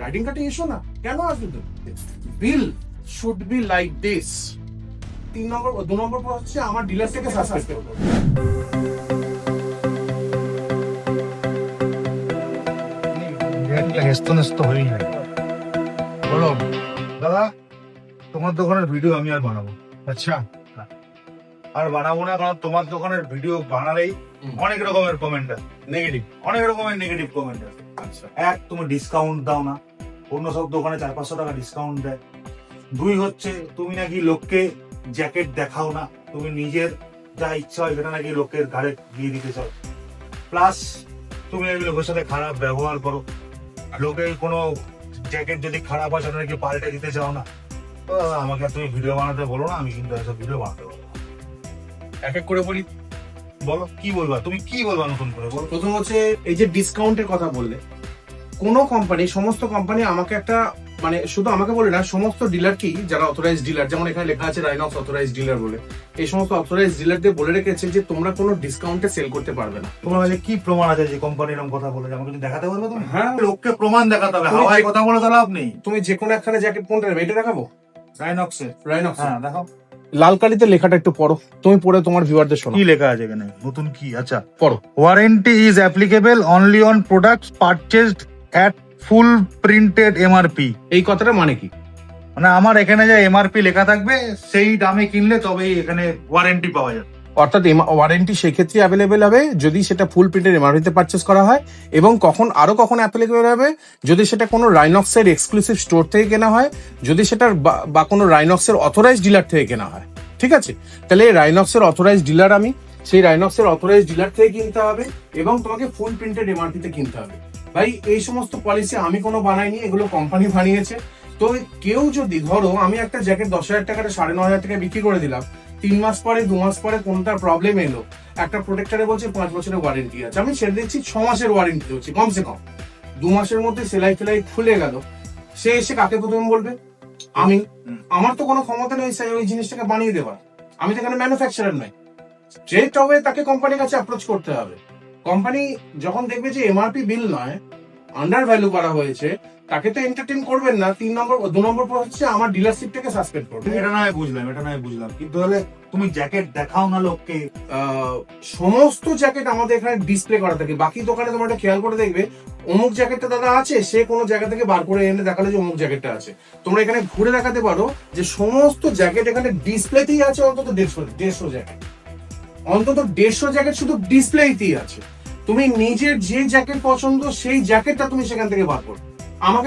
Riding কাটে এসো না? কেন আসবে তো? Bill should be like this তিন নম্বর দু নম্বর পর হচ্ছে আমার ডিলার থেকে সাসপেন্ড করব। হেস্ত নেস্ত হয়েই বলো দাদা তোমার দোকানের ভিডিও আমি আর বানাবো। আচ্ছা আর বানাবো না কারণ তোমার দোকানের ভিডিও বানালেই অনেক রকমের কমেন্ট আছে নেগেটিভ অনেক রকমের নেগেটিভ কমেন্ট আছে আচ্ছা। এক তুমি ডিসকাউন্ট দাও না। অন্য সব দোকানে চার পাঁচশো টাকা ডিসকাউন্ট দেয়। দুই হচ্ছে, তুমি নাকি লোককে জ্যাকেট দেখাও না, তুমি নিজের যা ইচ্ছা হয় সেটা নাকি লোকের ঘাড়ে দিয়ে দিতে চাও। প্লাস তুমি নাকি লোকের সাথে খারাপ ব্যবহার করো। লোকের কোনো জ্যাকেট যদি খারাপ হয়, সেটা নাকি পাল্টে দিতে চাও না। আমাকে তুমি ভিডিও বানাতে বলো না, আমি কিন্তু এসব ভিডিও বানাতে পারব এক এক করে বলি। বলো, কি বলবা? তুমি কি বলবা নতুন করে? বলো। প্রথম হচ্ছে, এই যে ডিসকাউন্টের কথা বললে কোন কোম্পানি সমস্ত কোম্পানি আমাকে একটা মানে শুধু আমাকে বলে না সমস্ত ডিলারকেই যারা অথরাইজ ডিলার যেমন এখানে লেখা আছে রাইনক্স অথরাইজ ডিলার বলে। এই সমস্ত অথরাইজ ডিলারদের বলে রেখেছে যে তোমরা কোনো ডিসকাউন্টে সেল করতে পারবে না। তোমার কাছে কি প্রমাণ আছে যে কোম্পানি এরকম কথা বলে আমাকে কিছু দেখাতে পারবে তুমি? হ্যাঁ। লোককে প্রমাণ দেখাতে হবে। তুমি হাওয়ায় কথা বলে তো লাভ নেই। তুমি যে কোনো একখানে জ্যাকেট কোনটা নেবে এটা দেখাবো? রাইনক্সে রাইনক্স হ্যাঁ দেখো লাল কালিতে লেখাটা একটু পড়ো। তুমি পড়ে তোমার ভিউয়ারদের শোনো কি লেখা আছে এখানে? নতুন কি? আচ্ছা। পড়ো। Warranty is applicable only on products purchased at full printed MRP এই কথাটা মানে কি? মানে আমার এখানে যে এমআরপি লেখা থাকবে সেই দামে কিনলে তবেই এখানে ওয়ারেন্টি পাওয়া যাবে। অর্থাৎ ওয়ারেন্টি সেক্ষেত্রে অ্যাভেলেবেল হবে যদি সেটা ফুল প্রিন্টের এমআরপিতে পারচেস করা হয় এবং কখন আরও কখন অ্যাপ্লিকেবল হবে যদি সেটা কোনো রাইনক্সের এক্সক্লুসিভ স্টোর থেকে কেনা হয় যদি সেটার বা- বা কোনো রাইনক্সের অথরাইজ ডিলার থেকে কেনা হয়। ঠিক আছে? তাহলে রাইনক্সের অথরাইজ ডিলার আমি সেই রাইনক্সের অথরাইজ ডিলার থেকে কিনতে হবে এবং তোমাকে ফুল প্রিন্টেড এমআরপিতে কিনতে হবে। ভাই, এই সমস্ত পলিসি আমি কোনো বানাইনি, এগুলো কোম্পানি বানিয়েছে। তো কেউ যদি, ধরো, আমি একটা জ্যাকেট দশ হাজার টাকাটা সাড়ে ন হাজার টাকায় বিক্রি করে দিলাম, তিন মাস পরে, দু মাস পরে কোনটা প্রবলেম এলো। একটা প্রোটেক্টরে বলছে পাঁচ বছরের ওয়ারেন্টি আছে। আমি ছেড়ে দিচ্ছি, ছ মাসের ওয়ারেন্টি দিচ্ছি কমসে কম। দু মাসের মধ্যে সেলাই ফেলাই খুলে গেল। সে এসে কাকে প্রথম বলবে? আমি। আমার তো কোনো ক্ষমতা নেই ওই জিনিসটাকে বানিয়ে দেওয়ার আমি তো এখানে ম্যানুফ্যাকচারার নই। স্ট্রেট হবে তাকে কোম্পানির কাছে অ্যাপ্রোচ করতে হবে। কোম্পানি যখন দেখবে যে এমআরপি বিল নয় আন্ডার ভ্যালু করা হয়েছে তাকে তো এন্টারটেন করবেন না। তিন নম্বর দু নম্বর পর হচ্ছে আমার ডিলারশিপটাকে সাসপেন্ড করবে। এটা না বুঝলাম এটা না বুঝলাম। কিন্তু তাহলে তুমি জ্যাকেট দেখাও না লোককে। সমস্ত জ্যাকেট আমাদের এখানে ডিসপ্লে করা থাকে। বাকি দোকানে তোমরা একটা খেয়াল করে দেখবে অমুক জ্যাকেটটা দাদা আছে সে কোনো জায়গা থেকে বার করে এনে দেখাল যে অমুক জ্যাকেটটা আছে। তোমরা এখানে ঘুরে দেখাতে পারো যে সমস্ত জ্যাকেট এখানে ডিসপ্লেতেই আছে অন্তত দেড়শো দেড়শো জ্যাকেট অন্তত দেড়শো জ্যাকেট শুধু ডিসপ্লেতেই আছে। তুমি নিজের যে জ্যাকেট পছন্দ সেই জ্যাকেটটা তুমি সেখান থেকে বার করো। আমাকে